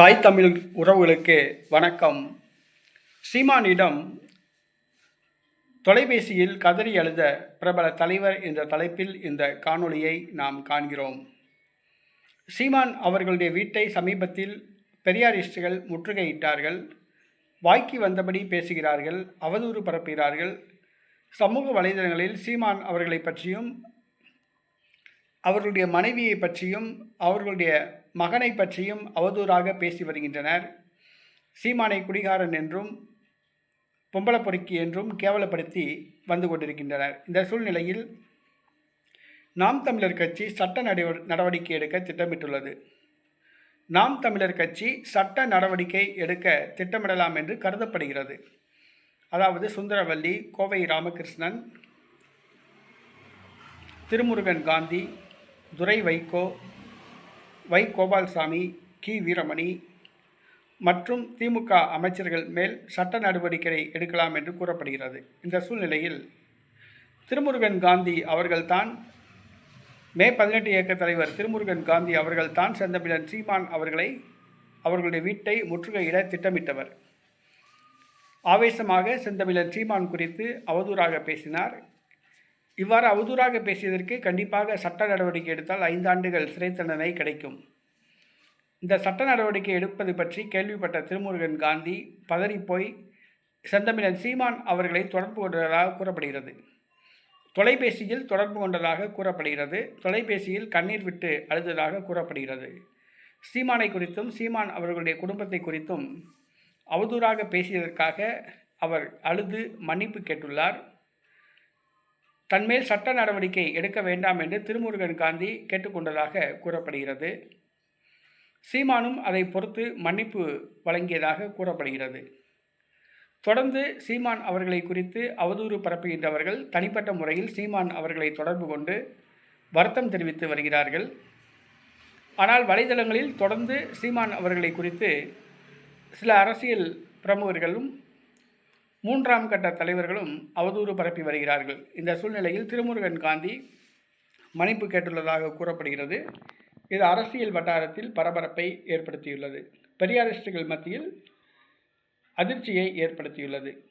தாய் தமிழ் உறவுகளுக்கு வணக்கம். சீமானிடம் தொலைபேசியில் கதறி எழுத பிரபல தலைவர் என்ற தலைப்பில் இந்த காணொளியை நாம் காண்கிறோம். சீமான் அவர்களுடைய வீட்டை சமீபத்தில் பெரியாரிஸ்டுகள் முற்றுகையிட்டார்கள். வாய்க்கு வந்தபடி பேசுகிறார்கள் அவதூறு பரப்புகிறார்கள். சமூக வலைதளங்களில் சீமான் அவர்களை பற்றியும் அவர்களுடைய மனைவியை பற்றியும் அவர்களுடைய மகனை பற்றியும் அவதூறாக பேசி வருகின்றனர். சீமானை குடிகாரன் என்றும் பொம்பளை பொறுக்கி என்றும் கேவலப்படுத்தி வந்து கொண்டிருக்கின்றனர். இந்த சூழ்நிலையில் நாம் தமிழர் கட்சி சட்ட நடவ- நடவடிக்கை எடுக்க திட்டமிட்டுள்ளது. நாம் தமிழர் கட்சி சட்ட நடவடிக்கை எடுக்க திட்டமிடலாம் என்று கருதப்படுகிறது. அதாவது சுந்தரவல்லி கோவை ராமகிருஷ்ணன் திருமுருகன் காந்தி துரை வைகோ வை கோபால்சாமி கி. வீரமணி மற்றும் திமுக அமைச்சர்கள் மேல் சட்ட நடவடிக்கை எடுக்கலாம் என்று கூறப்படுகிறது. இந்த சூழ்நிலையில் திருமுருகன் காந்தி அவர்கள்தான் மே பதினெட்டு இயக்க தலைவர். திருமுருகன் காந்தி அவர்கள்தான் செந்தமிழன் சீமான் அவர்களை அவர்களுடைய வீட்டை முற்றுகையிட திட்டமிட்டவர். ஆவேசமாக செந்தமிழன் சீமான் குறித்து அவதூறாக பேசினார். இவ்வாறு அவதூறாக பேசியதற்கு கண்டிப்பாக சட்ட நடவடிக்கை எடுத்தால் ஐந்தாண்டுகள் சிறை தண்டனை கிடைக்கும். இந்த சட்ட நடவடிக்கை எடுப்பது பற்றி கேள்விப்பட்ட திருமுருகன் காந்தி பதறிப்போய் செந்தமிழன் சீமான் அவர்களை தொடர்பு கொண்டதாக கூறப்படுகிறது. தொலைபேசியில் தொடர்பு கொண்டதாக கூறப்படுகிறது. தொலைபேசியில் கண்ணீர் விட்டு அழுததாக கூறப்படுகிறது. சீமானை குறித்தும் சீமான் அவர்களுடைய குடும்பத்தை குறித்தும் அவதூறாக பேசியதற்காக அவர் அழுது மன்னிப்பு கேட்டுள்ளார். தன்மேல் சட்ட நடவடிக்கை எடுக்க வேண்டாம் என்று திருமுருகன் காந்தி கேட்டுக்கொண்டதாக கூறப்படுகிறது. சீமானும் அதை பொறுத்து மன்னிப்பு வழங்கியதாக கூறப்படுகிறது. தொடர்ந்து சீமான் அவர்களை குறித்து அவதூறு பரப்புகின்றவர்கள் தனிப்பட்ட முறையில் சீமான் அவர்களை தொடர்பு கொண்டு வருத்தம் தெரிவித்து வருகிறார்கள். ஆனால் வலைதளங்களில் தொடர்ந்து சீமான் அவர்களை குறித்து சில அரசியல் பிரமுகர்களும் மூன்றாம் கட்ட தலைவர்களும் அவதூறு பரப்பி வருகிறார்கள். இந்த சூழ்நிலையில் திருமுருகன் காந்தி மன்னிப்பு கேட்டுள்ளதாக கூறப்படுகிறது. இது அரசியல் வட்டாரத்தில் பரபரப்பை ஏற்படுத்தியுள்ளது. பெரியாரிஸ்டுகள் மத்தியில் அதிர்ச்சியை ஏற்படுத்தியுள்ளது.